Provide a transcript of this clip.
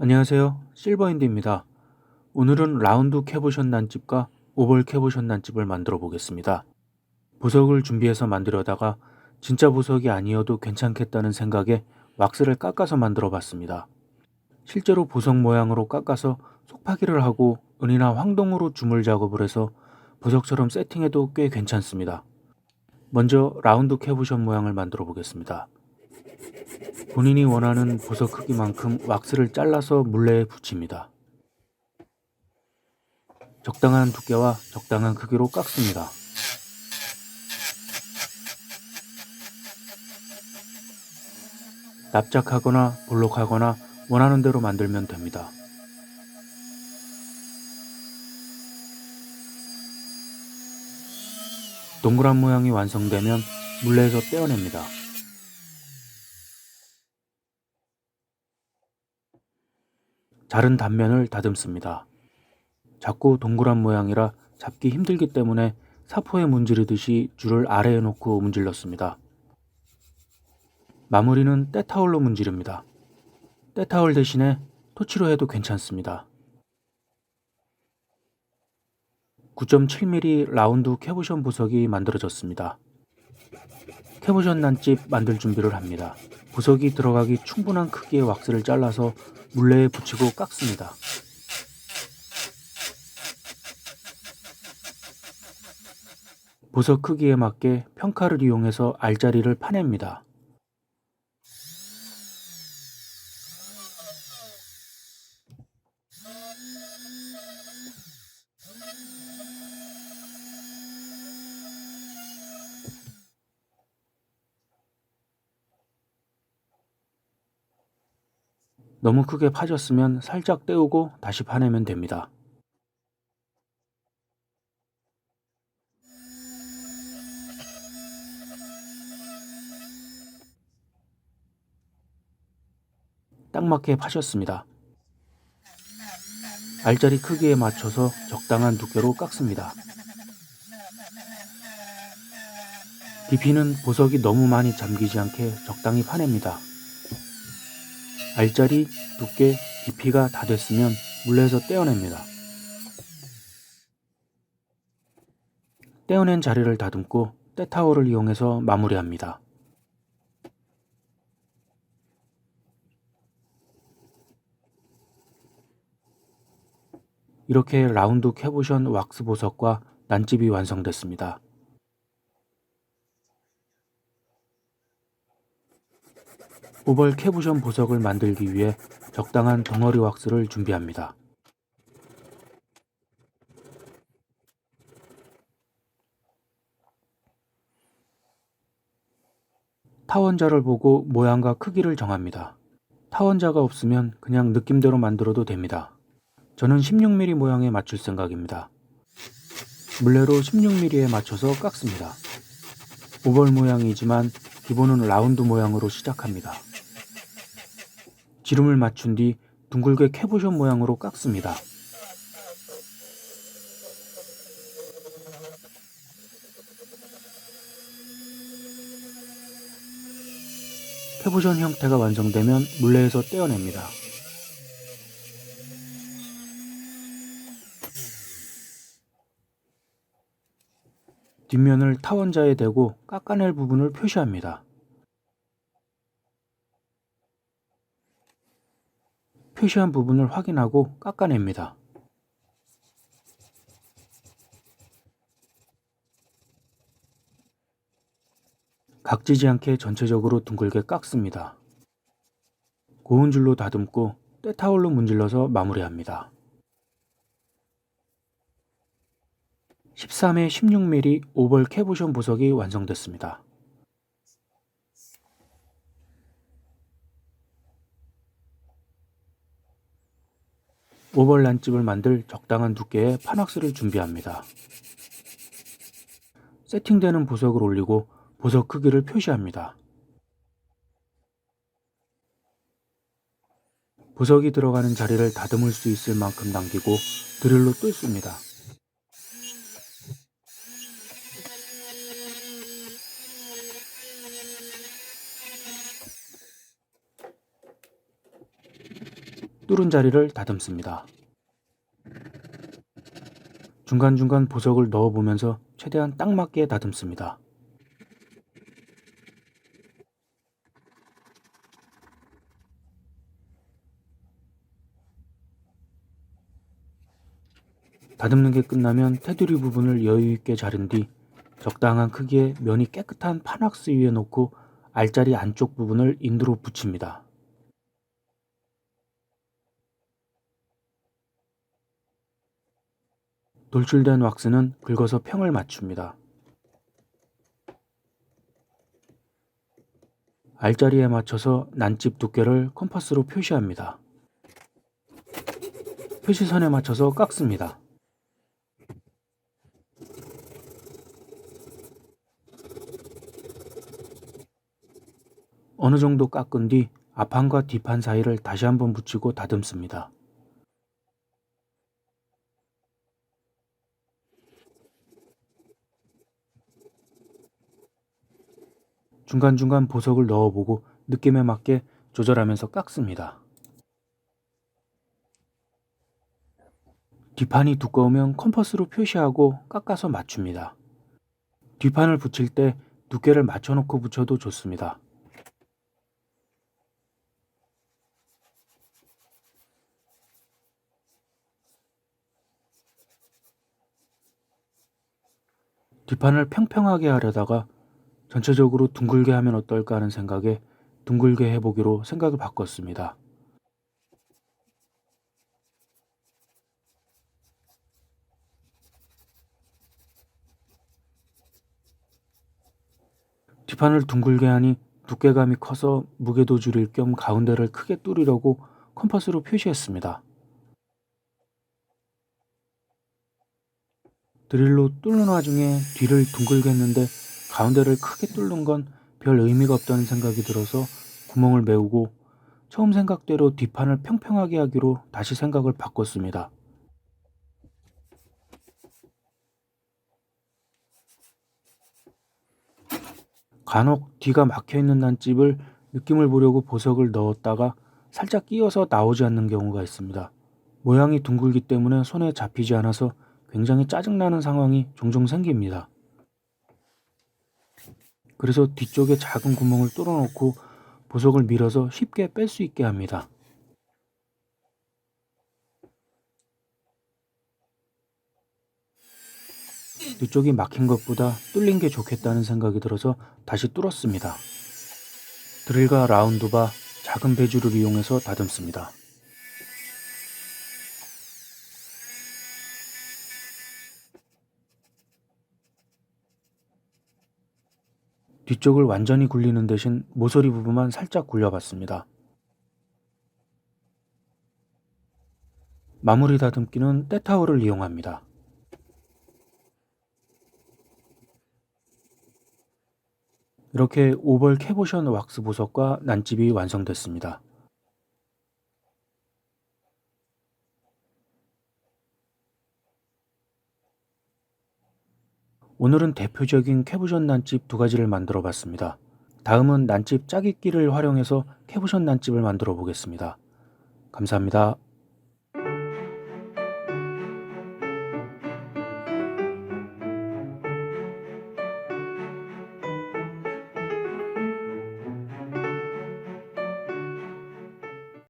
안녕하세요. 실버인드입니다. 오늘은 라운드 캐보션 난집과 오벌 캐보션 난집을 만들어 보겠습니다. 보석을 준비해서 만들려다가 진짜 보석이 아니어도 괜찮겠다는 생각에 왁스를 깎아서 만들어 봤습니다. 실제로 보석 모양으로 깎아서 속파기를 하고 은이나 황동으로 주물 작업을 해서 보석처럼 세팅해도 꽤 괜찮습니다. 먼저 라운드 캐보션 모양을 만들어 보겠습니다. 본인이 원하는 보석 크기만큼 왁스를 잘라서 물레에 붙입니다. 적당한 두께와 적당한 크기로 깎습니다. 납작하거나 볼록하거나 원하는 대로 만들면 됩니다. 동그란 모양이 완성되면 물레에서 떼어냅니다. 자른 단면을 다듬습니다. 작고 동그란 모양이라 잡기 힘들기 때문에 사포에 문지르듯이 줄을 아래에 놓고 문질렀습니다. 마무리는 때타올로 문지릅니다. 때타올 대신에 토치로 해도 괜찮습니다. 9.7mm 라운드 캐보션 보석이 만들어졌습니다. 캐보션 난집 만들 준비를 합니다. 보석이 들어가기 충분한 크기의 왁스를 잘라서 물레에 붙이고 깎습니다. 보석 크기에 맞게 평칼을 이용해서 알자리를 파냅니다. 너무 크게 파졌으면 살짝 떼우고 다시 파내면 됩니다. 딱 맞게 파셨습니다. 알짜리 크기에 맞춰서 적당한 두께로 깎습니다. 깊이는 보석이 너무 많이 잠기지 않게 적당히 파냅니다. 알짜리, 두께, 깊이가 다 됐으면 물레에서 떼어냅니다. 떼어낸 자리를 다듬고 때타올을 이용해서 마무리합니다. 이렇게 라운드 캐보션 왁스 보석과 난집이 완성됐습니다. 오벌 캐브션 보석을 만들기 위해 적당한 덩어리 왁스를 준비합니다. 타원자를 보고 모양과 크기를 정합니다. 타원자가 없으면 그냥 느낌대로 만들어도 됩니다. 저는 16mm 모양에 맞출 생각입니다. 물레로 16mm에 맞춰서 깎습니다. 오벌 모양이지만 기본은 라운드 모양으로 시작합니다. 지름을 맞춘 뒤 둥글게 캐보션 모양으로 깎습니다. 캐보션 형태가 완성되면 물레에서 떼어냅니다. 뒷면을 타원자에 대고 깎아낼 부분을 표시합니다. 표시한 부분을 확인하고 깎아냅니다. 각지지 않게 전체적으로 둥글게 깎습니다. 고운 줄로 다듬고 때타올로 문질러서 마무리합니다. 13에 16mm 오벌 캐보션 보석이 완성됐습니다. 오벌 난집을 만들 적당한 두께의 판왁스를 준비합니다. 세팅되는 보석을 올리고 보석 크기를 표시합니다. 보석이 들어가는 자리를 다듬을 수 있을 만큼 남기고 드릴로 뚫습니다. 뚫은 자리를 다듬습니다. 중간중간 보석을 넣어보면서 최대한 딱 맞게 다듬습니다. 다듬는 게 끝나면 테두리 부분을 여유 있게 자른 뒤 적당한 크기의 면이 깨끗한 판왁스 위에 놓고 알짜리 안쪽 부분을 인두로 붙입니다. 돌출된 왁스는 긁어서 평을 맞춥니다. 알짜리에 맞춰서 난집 두께를 컴파스로 표시합니다. 표시선에 맞춰서 깎습니다. 어느 정도 깎은 뒤 앞판과 뒷판 사이를 다시 한번 붙이고 다듬습니다. 중간중간 보석을 넣어보고 느낌에 맞게 조절하면서 깎습니다. 뒷판이 두꺼우면 컴퍼스로 표시하고 깎아서 맞춥니다. 뒷판을 붙일 때 두께를 맞춰놓고 붙여도 좋습니다. 뒷판을 평평하게 하려다가 전체적으로 둥글게 하면 어떨까 하는 생각에 둥글게 해보기로 생각을 바꿨습니다. 뒷판을 둥글게 하니 두께감이 커서 무게도 줄일 겸 가운데를 크게 뚫으려고 컴퍼스로 표시했습니다. 드릴로 뚫는 와중에 뒤를 둥글게 했는데 가운데를 크게 뚫는 건 별 의미가 없다는 생각이 들어서 구멍을 메우고 처음 생각대로 뒷판을 평평하게 하기로 다시 생각을 바꿨습니다. 간혹 뒤가 막혀 있는 난집을 느낌을 보려고 보석을 넣었다가 살짝 끼어서 나오지 않는 경우가 있습니다. 모양이 둥글기 때문에 손에 잡히지 않아서 굉장히 짜증나는 상황이 종종 생깁니다. 그래서 뒤쪽에 작은 구멍을 뚫어놓고 보석을 밀어서 쉽게 뺄 수 있게 합니다. 뒤쪽이 막힌 것보다 뚫린 게 좋겠다는 생각이 들어서 다시 뚫었습니다. 드릴과 라운드바 작은 배주를 이용해서 다듬습니다. 뒤쪽을 완전히 굴리는 대신 모서리 부분만 살짝 굴려봤습니다. 마무리 다듬기는 때타올을 이용합니다. 이렇게 오벌 캐보션 왁스 보석과 난집이 완성됐습니다. 오늘은 대표적인 캐브션 난집 두 가지를 만들어 봤습니다. 다음은 난집 짜깁기를 활용해서 캐브션 난집을 만들어 보겠습니다. 감사합니다.